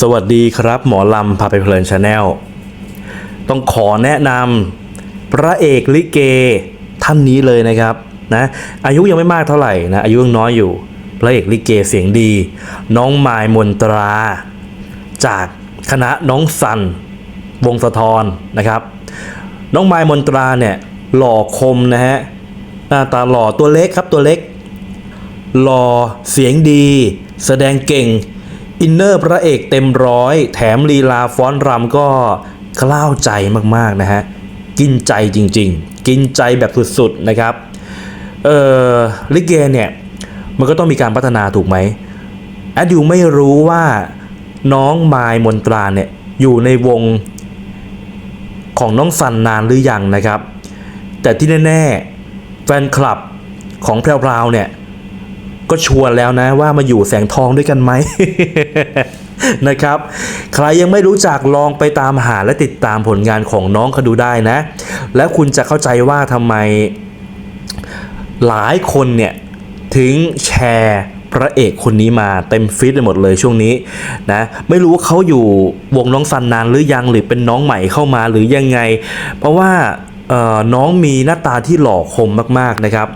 สวัสดีครับ หมอลำพาไปเพลินชาแนลต้องขอแนะนำพระเอกลิเกท่านนี้เลยนะครับนะอายุยังไม่มากเท่าไหร่นะอายุยังน้อยอยู่ พระเอกลิเกเสียงดี น้องมายมนตรา จากคณะน้องสันวงสะทรนะครับ น้องมายมนตราเนี่ยหล่อคมนะฮะหน้าตาหล่อตัวเล็กครับตัวเล็กหล่อเสียงดี แสดงเก่ง อินเนอร์พระเอกเต็มร้อย แถมลีลาฟ้อนรำก็กล้าวใจมากๆนะฮะ กินใจจริงๆ กินใจแบบสุดๆนะครับ เอ่อลิเกเนี่ย มันก็ต้องมีการพัฒนาถูกไหมแอดยูไม่รู้ว่าน้องมายมนตราเนี่ย อยู่ในวงของน้องสันนานหรือยังนะครับ แต่ที่แน่ ๆ แฟนคลับของแพรวๆเนี่ย ก็ชวนแล้วนะว่ามาอยู่แสงทองด้วยกันไหมนะครับ ใครยังไม่รู้จักลองไปตามหาและติดตามผลงานของน้องเขาดูได้นะ แล้วคุณจะเข้าใจว่าทำไมหลายคนเนี่ยถึงแชร์พระเอกคนนี้มาเต็มฟีดไปหมดเลยช่วงนี้นะไม่รู้ว่าเขาอยู่วงน้องซันนานหรือยังหรือเป็นน้องใหม่เข้ามาหรือยังไง เพราะว่าน้องมีหน้าตาที่หล่อคมมากๆนะครับ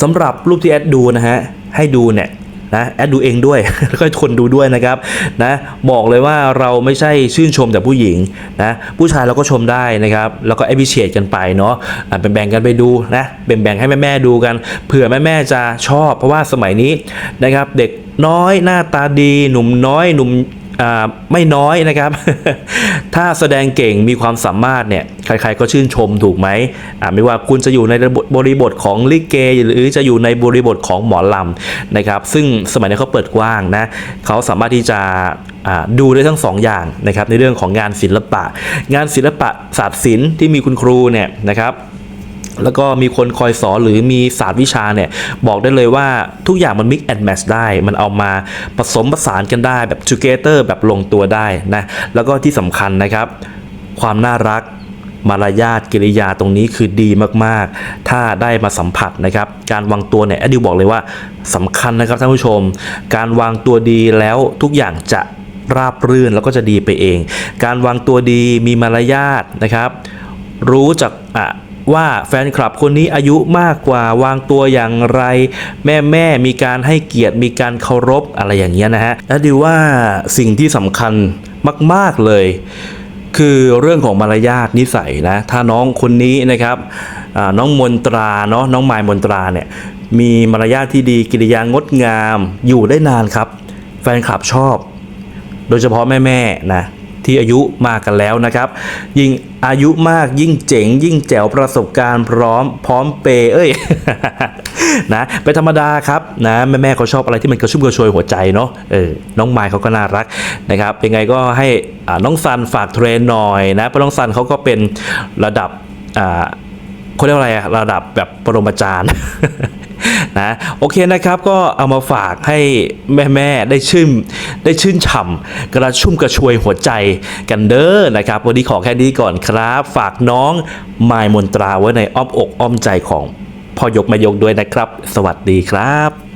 สำหรับรูปที่แอดดูนะฮะ ให้ดูเนี่ยนะแอดดูเองด้วยแล้วก็คนดูด้วยนะครับนะบอกเลยว่าเราไม่ใช่ชื่นชมแต่ผู้หญิงนะผู้ชายเราก็ชมได้นะครับ แล้วก็แอบิเช e กันไปเนาะเป็นแบ่งกันไปดูนะแบ่งๆให้แม่ๆดูกันเผื่อแม่ๆจะชอบ เพราะว่าสมัยนี้นะครับเด็กน้อยหน้าตาดี หนุ่มน้อยหนุ่ม ไม่น้อยนะครับ ถ้าแสดงเก่งมีความสามารถเนี่ยใครๆก็ชื่นชมถูกไหมไม่ว่าคุณจะอยู่ในบริบทของลิเก หรือจะอยู่ในบริบทของหมอลำนะครับ ซึ่งสมัยนี้เขาเปิดกว้างนะเขาสามารถที่จะดูได้ทั้งสองอย่างนะครับในเรื่องของงานศิลปะ งานศิลปะศาสตร์ศิลป์ที่มีคุณครูเนี่ยนะครับ แล้วก็มีคนคอยสอนหรือมีศาสตร์วิชาเนี่ย บอกได้เลยว่าทุกอย่างมัน mix and match ได้ มันเอามาผสมผสานกันได้แบบ together แบบลงตัวได้นะ แล้วก็ที่สำคัญนะครับ ความน่ารักมารยาทกิริยาตรงนี้คือดีมากๆ ถ้าได้มาสัมผัสนะครับ การวางตัวเนี่ยแอดดิวบอกเลยว่าสำคัญนะครับท่านผู้ชม การวางตัวดีแล้วทุกอย่างจะราบรื่นแล้วก็จะดีไปเอง การวางตัวดีมีมารยาทนะครับ รู้จักอะ ว่าแฟนคลับคนนี้อายุมากกว่าวางตัวอย่างไร แม่แม่มีการให้เกียรติมีการเคารพอะไรอย่างเงี้ยนะฮะแล้วดิวว่าสิ่งที่สำคัญมาก ๆ เลย คือเรื่องของมารยาทนิสัยนะถ้าน้องคนนี้นะครับน้องมนตราเนาะน้องมายมนตราเนี่ยมีมารยาทที่ดีกิริยางดงามอยู่ได้นานครับ แฟนคลับชอบ โดยเฉพาะแม่ๆนะ ที่อายุมากกันแล้วนะครับ ยิ่งอายุมากยิ่งเจ๋ง ยิ่งแจ๋วประสบการณ์พร้อมพร้อมเปยเอ้ยนะเป็นธรรมดาครับนะแม่แม่ๆเขาชอบอะไรที่มันกระชุ่มกระชวยหัวใจเนาะเออน้องไมค์เขาก็น่ารักนะครับเป็นไงก็ให้น้องซันฝากเทรนหน่อยนะเพราะน้องซันเขาก็เป็นระดับอ่าเขาเรียกว่าอะไรอะระดับแบบปรมาจารย์ นะโอเคนะครับก็เอามาฝากให้แม่ๆได้ชื่นได้ชื่นฉ่ำกระชุ่มกระชวยหัวใจกันเด้อนะครับ วันนี้ขอแค่นี้ก่อนครับ ฝากน้องมายมนตราไว้ในอ้อมอกอ้อมใจของพ่อยกมายกด้วยนะครับ สวัสดีครับ